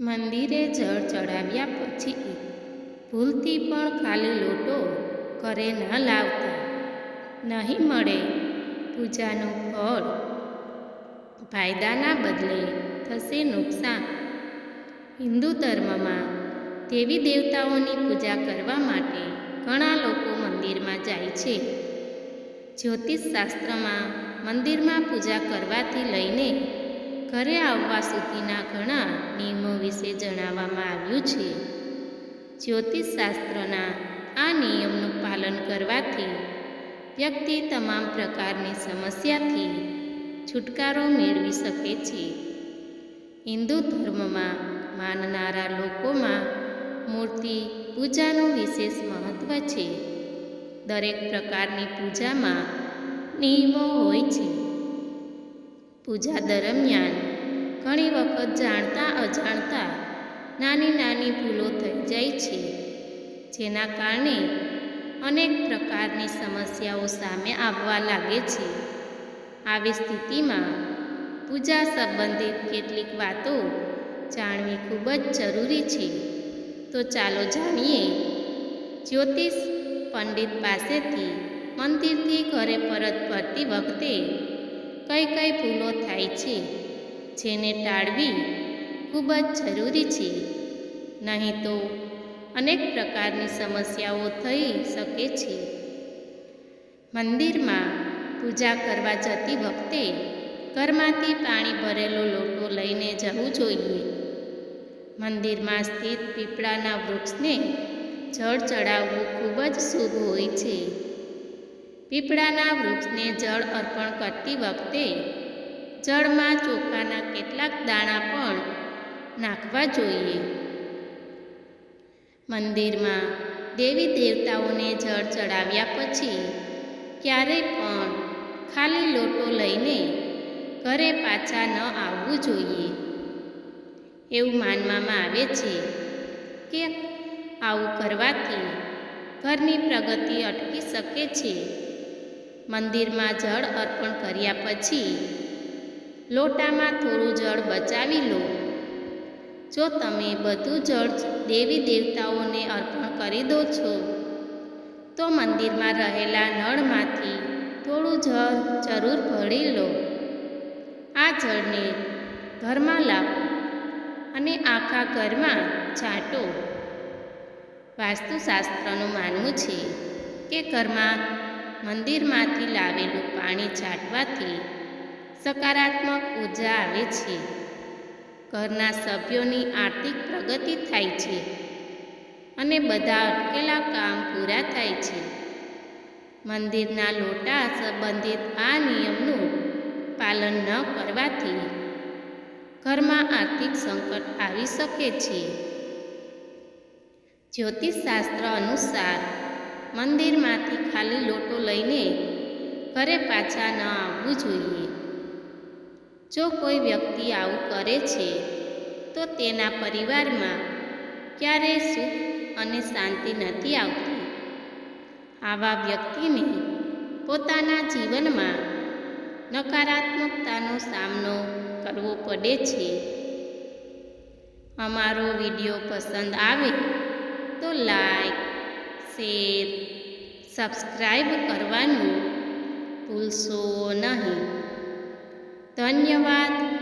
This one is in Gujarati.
મંદિરે જળ ચડાવ્યા પછી ભૂલથી પણ ખાલી લોટો ઘરે ન લાવતા. નહીં મળે પૂજાનું ફળ. ફાયદાના બદલે થશે નુકસાન. હિન્દુ ધર્મમાં દેવી દેવતાઓની પૂજા કરવા માટે ઘણા લોકો મંદિરમાં જાય છે. જ્યોતિષ શાસ્ત્રમાં મંદિરમાં પૂજા કરવાથી લઈને ઘરે આવવા સુધીના ઘણા નિયમો વિશે જણાવવામાં આવ્યું છે. જ્યોતિષ શાસ્ત્રના આ નિયમનું પાલન કરવાથી વ્યક્તિ તમામ પ્રકારની સમસ્યાથી છુટકારો મેળવી શકે છે. હિન્દુ ધર્મમાં માનનારા લોકોમાં મૂર્તિ પૂજાનું વિશેષ મહત્ત્વ છે. દરેક પ્રકારની પૂજામાં નિયમો હોય છે. પૂજા દરમિયાન ઘણી વખત જાણતા અજાણતા નાની નાની ભૂલો થઈ જાય છે, જેના કારણે અનેક પ્રકારની સમસ્યાઓ સામે આવવા લાગે છે. આવી સ્થિતિમાં પૂજા સંબંધિત કેટલીક વાતો જાણવી ખૂબ જ જરૂરી છે. તો ચાલો જાણીએ, જ્યોતિષ પંડિત પાસેથી મંદિરથી ઘરે પરત ફરતી વખતે કઈ કઈ ભૂલો થાય છે, જેને ટાળવી ખૂબ જ જરૂરી છે. નહીં તો અનેક પ્રકારની સમસ્યાઓ થઈ શકે છે. મંદિરમાં પૂજા કરવા જતી વખતે ઘરમાંથી પાણી ભરેલો લોટો લઈને જવું જોઈએ. મંદિરમાં સ્થિત પીપળાના વૃક્ષને જળ ચડાવવું ખૂબ જ શુભ હોય છે. પીપળાના વૃક્ષને જળ અર્પણ કરતી વખતે જળમાં ચોખાના કેટલાક દાણા પણ નાખવા જોઈએ. મંદિરમાં દેવી દેવતાઓને જળ ચડાવ્યા પછી ક્યારેય પણ ખાલી લોટો લઈને ઘરે પાછા ન આવવું જોઈએ. એવું માનવામાં આવે છે કે આવું કરવાથી ઘરની પ્રગતિ અટકી શકે છે. મંદિરમાં જળ અર્પણ કર્યા પછી લોટામાં થોડું જળ બચાવી લો. જો તમે બધું જળ દેવી દેવતાઓને અર્પણ કરી દો છો, તો મંદિરમાં રહેલા નળમાંથી થોડું જળ જરૂર ભળી લો. આ જળને ઘરમાં લાવો અને આખા ઘરમાં છાંટો. વાસ્તુશાસ્ત્રનું માનવું છે કે ઘરમાં મંદિરમાંથી લાવેલું પાણી છાંટવાથી સકારાત્મક ઊર્જા આવે છે. ઘરના સભ્યોની આર્થિક પ્રગતિ થાય છે અને બધા અટકેલા કામ પૂરા થાય છે. મંદિરના લોટા સંબંધિત આ નિયમનું પાલન ન કરવાથી ઘરમાં આર્થિક સંકટ આવી શકે છે. જ્યોતિષશાસ્ત્ર અનુસાર મંદિરમાંથી ખાલી લોટો લઈને ઘરે પાછા ન આવવું જોઈએ. જો કોઈ વ્યક્તિ આવું કરે છે, તો તેના પરિવારમાં ક્યારેય સુખ અને શાંતિ નથી આવતી. આવા વ્યક્તિને પોતાના જીવનમાં નકારાત્મકતાનો સામનો કરવો પડે છે. અમારો વીડિયો પસંદ આવે તો લાઈક શેર સબસ્ક્રાઈબ કરવાનું ભૂલશો નહીં. ધન્યવાદ.